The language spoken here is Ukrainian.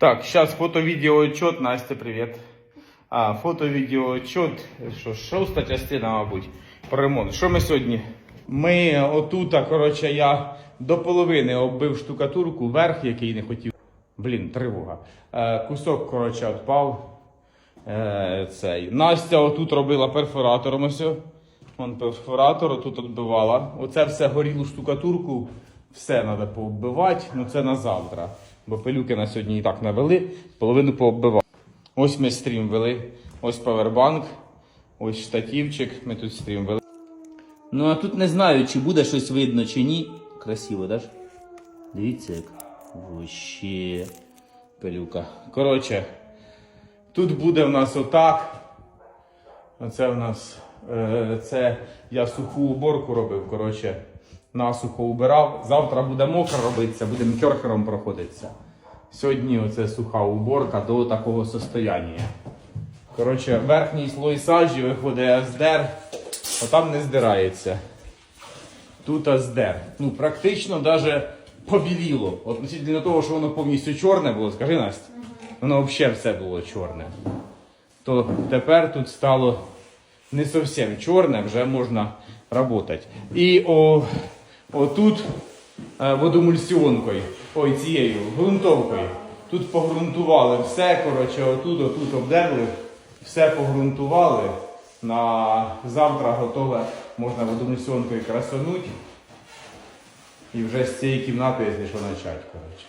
Так, сейчас фото-видео отчет. Настя, привет. А, фото-відео отчет. Що, шоста частина, мабуть, про ремонт. Що ми сьогодні? Ми отута, коротше, я до половини оббив штукатурку, верх, який не хотів. Блін, тривога. Е, кусок, коротше, відпав. Е, цей. Настя отут робила перфоратором ось. Вон перфоратор отут відбивала. Оце все горілу штукатурку. Все треба пооббивати, ну це на завтра. Бо пилюки на сьогодні і так навели, половину пооббивали. Ось ми стрім вели. Ось павербанк, ось штативчик. Ми тут стрім вели. Ну а тут не знаю, чи буде щось видно, чи ні. Красиво, ж? Дивіться як. Вообще. Пилюка. Коротше, тут буде в нас отак. Оце в нас. Е, це я суху уборку робив. Коротше, насухо убирав. Завтра буде мокро робитися, будемо кьорхером проходитися. Сьогодні оце суха уборка до такого состояння. Коротше, верхній слой сажі виходить СДР, а там не здирається. Тут СДР. Ну, практично навіть побіліло. Относительно того, що воно повністю чорне було, скажи Настя, воно взагалі все було чорне. То тепер тут стало не зовсім чорне, вже можна працювати. І о, отут е, водомульсіонкою, ой, цією ґрунтовкою. Тут погрунтували все, коротше, отут, отут обдерли, все погрунтували. На завтра готове, можна водомульсіонкою красонуть. І вже з цієї кімнати, якщо що, почати, коротше.